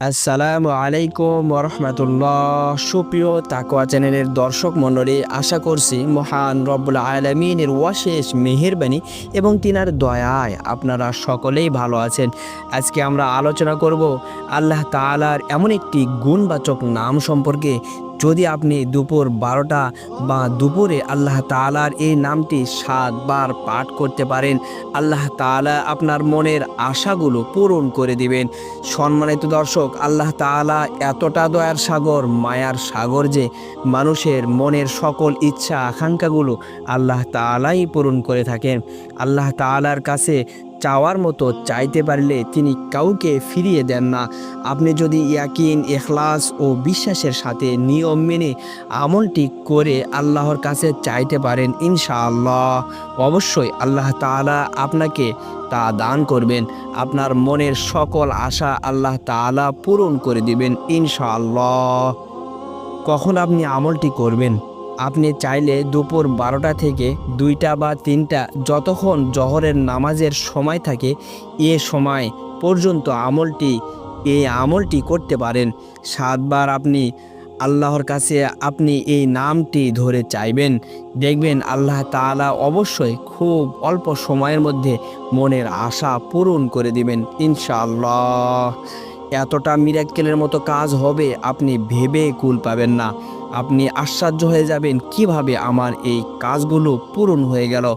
আসসালামু আলাইকুম রহমতুল্লাহ সুপ্রিয় তাকোয়া চ্যানেলের দর্শক মণ্ডলী, আশা করছি মহান রব্বুল আলমিনের ওয়াশেষ মেহেরবানি এবং তিনার দয়ায় আপনারা সকলেই ভালো আছেন। আজকে আমরা আলোচনা করব আল্লাহ তালার এমন একটি গুণবাচক নাম সম্পর্কে যদি আপনি দুপুর বারোটা বা দুপুরে আল্লাহ তাআলার এই নামটি সাতবার পাঠ করতে পারেন, আল্লাহ তাআলা আপনার মনের আশাগুলো পূরণ করে দিবেন। সম্মানিত দর্শক, আল্লাহ তাআলা এতটা দয়ার সাগর, মায়ার সাগর যে মানুষের মনের সকল ইচ্ছা আকাঙ্ক্ষাগুলো আল্লাহ তাআলাই পূরণ করে থাকেন। আল্লাহ তাআলার কাছে চাওয়ার মতো চাইতে পারলে তিনি কাউকে ফিরিয়ে দেন না। আপনি যদি ইয়াকিন এখলাস ও বিশ্বাসের সাথে নিয়ম মেনে আমলটি করে আল্লাহর কাছে চাইতে পারেন, ইনশাআল্লাহ। অবশ্যই আল্লাহ তাআলা আপনাকে তা দান করবেন। আপনার মনের সকল আশা আল্লাহ তাআলা পূরণ করে দিবেন, ইনশাআল্লাহ। কখন আপনি আমলটি করবেন? আপনি চাইলে দুপুর বারোটা থেকে দুইটা বা তিনটা যতক্ষণ জহরের নামাজের সময় থাকে এ সময় পর্যন্ত আমলটি এই আমলটি করতে পারেন। সাতবার আপনি আল্লাহর কাছে আপনি এই নামটি ধরে চাইবেন। দেখবেন আল্লাহ তাআলা অবশ্যই খুব অল্প সময়ের মধ্যে মনের আশা পূরণ করে দিবেন, ইনশাআল্লাহ। এতটা মিরাক্কেলের মতো কাজ হবে, আপনি ভেবে কুল পাবেন না। আপনি আশ্চর্য হয়ে যাবেন কীভাবে আমার এই কাজগুলো পূরণ হয়ে গেল।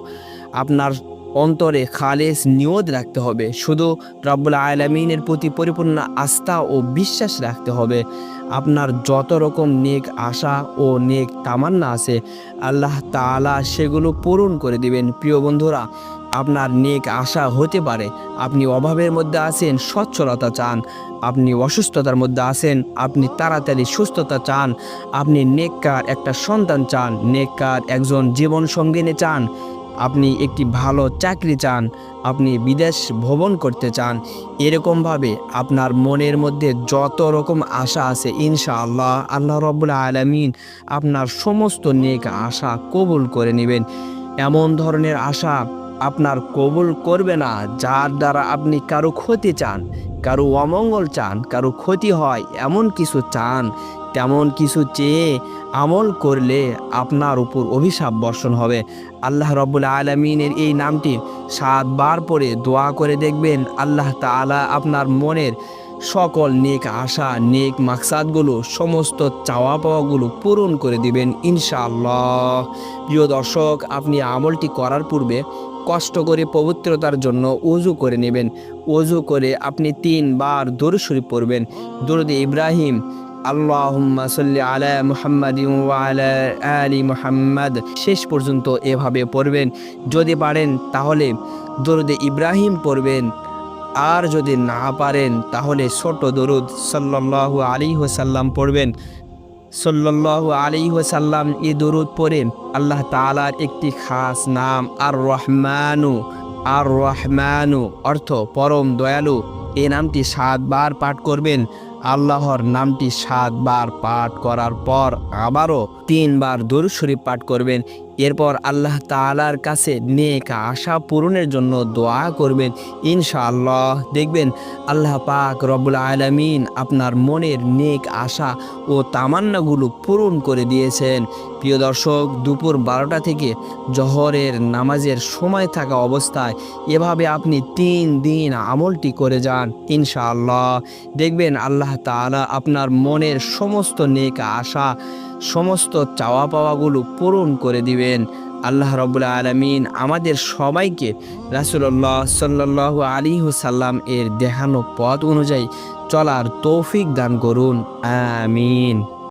আপনার অন্তরে খালেস নিয়ত রাখতে হবে। শুধু রব্বুল আলমিনের প্রতি পরিপূর্ণ আস্থা ও বিশ্বাস রাখতে হবে। আপনার যত রকম নেক আশা ও নেক তামান্না আছে, আল্লাহ তাআলা সেগুলো পূরণ করে দিবেন। প্রিয় বন্ধুরা আপনার নেক আশা হতে পারে। আপনি অভাবের মধ্যে আছেন, সচ্ছলতা চান। আপনি অসুস্থতার মধ্যে আছেন, আপনি তাড়াতাড়ি সুস্থতা চান। আপনি নেককার একটা সন্তান চান, নেককার একজন জীবন সঙ্গিনী চান। আপনি একটি ভালো চাকরি চান, আপনি বিদেশ ভ্রমণ করতে চান। এরকমভাবে আপনার মনের মধ্যে যত রকম আশা আছে, ইনশাআল্লাহ, আল্লাহ আল্লাহ রব্বুল আলমিন আপনার সমস্ত নেক আশা কবুল করে নেবেন। এমন ধরনের আশা আপনার কবুল করবে না, যার দ্বারা আপনি কারও ক্ষতি চান, কারও অমঙ্গল চান, কারও ক্ষতি হয়, এমন কিছু চান, তেমন কিছু চেয়ে আমল করলে আপনার উপর অভিশাপ বর্ষণ হবে। আল্লাহ রব্বুল আলমিনের এই নামটি সাতবার পরে দোয়া করে দেখবেন, আল্লাহ তাআলা আপনার মনের সকল নেক আশা, নেক মাকসাদগুলো, সমস্ত চাওয়া পাওয়াগুলো পূরণ করে দিবেন ইনশাআল্লাহ। প্রিয় দর্শক, আপনি আমলটি করার পূর্বে কষ্ট করে পবিত্রতার জন্য উজু করে নেবেন। উজু করে আপনি তিনবার দরুদ শরীফ পড়বেন। দরুদ ইব্রাহিম, আল্লাহুম্মা সাল্লি আলা মুহাম্মাদ আলা আলি মুহাম্মাদ শেষ পর্যন্ত এভাবে পড়বেন। যদি পারেন তাহলে দরুদে ইব্রাহিম পড়বেন। আর যদি না পারেন তাহলে ছোট দরুদ সাল্লাল্লাহু আলাইহি ওয়াসাল্লাম পড়বেন। সাল্লাল্লাহু আলী ওসাল্লাম এ দরুদ পরে আল্লাহ তালার একটি খাস নাম আর রহমানু আর রহমানু অর্থ পরম দয়ালু। এ নামটি সাতবার পাঠ করবেন। আল্লাহর নামটি সাতবার পাঠ করার পর আবারও তিনবার দরুদ শরীফ পাঠ করবেন। এরপর আল্লাহ তাআলার কাছে নেক আশা পূরণের জন্য দোয়া করবেন। ইনশাআল্লাহ দেখবেন আল্লাহ পাক রব্বুল আলামিন আপনার মনের নেক আশা ও তামান্নাগুলো পূরণ করে দিয়েছেন। প্রিয় দর্শক, দুপুর বারোটা থেকে জহরের নামাজের সময় থাকা অবস্থায় এভাবে আপনি তিন দিন আমলটি করে যান, ইনশাআল্লাহ। দেখবেন আল্লাহ তাআলা আপনার মনের সমস্ত নেক আশা সমস্ত চাওয়া পাওয়াগুলো পূরণ করে দিবেন। আল্লাহ রবুল্লা আলমিন আমাদের সবাইকে রাসুল্লাহ সাল্লাহ আলী হুসাল্লাম এর দেখানো পথ অনুযায়ী চলার তৌফিক দান করুন। আমিন।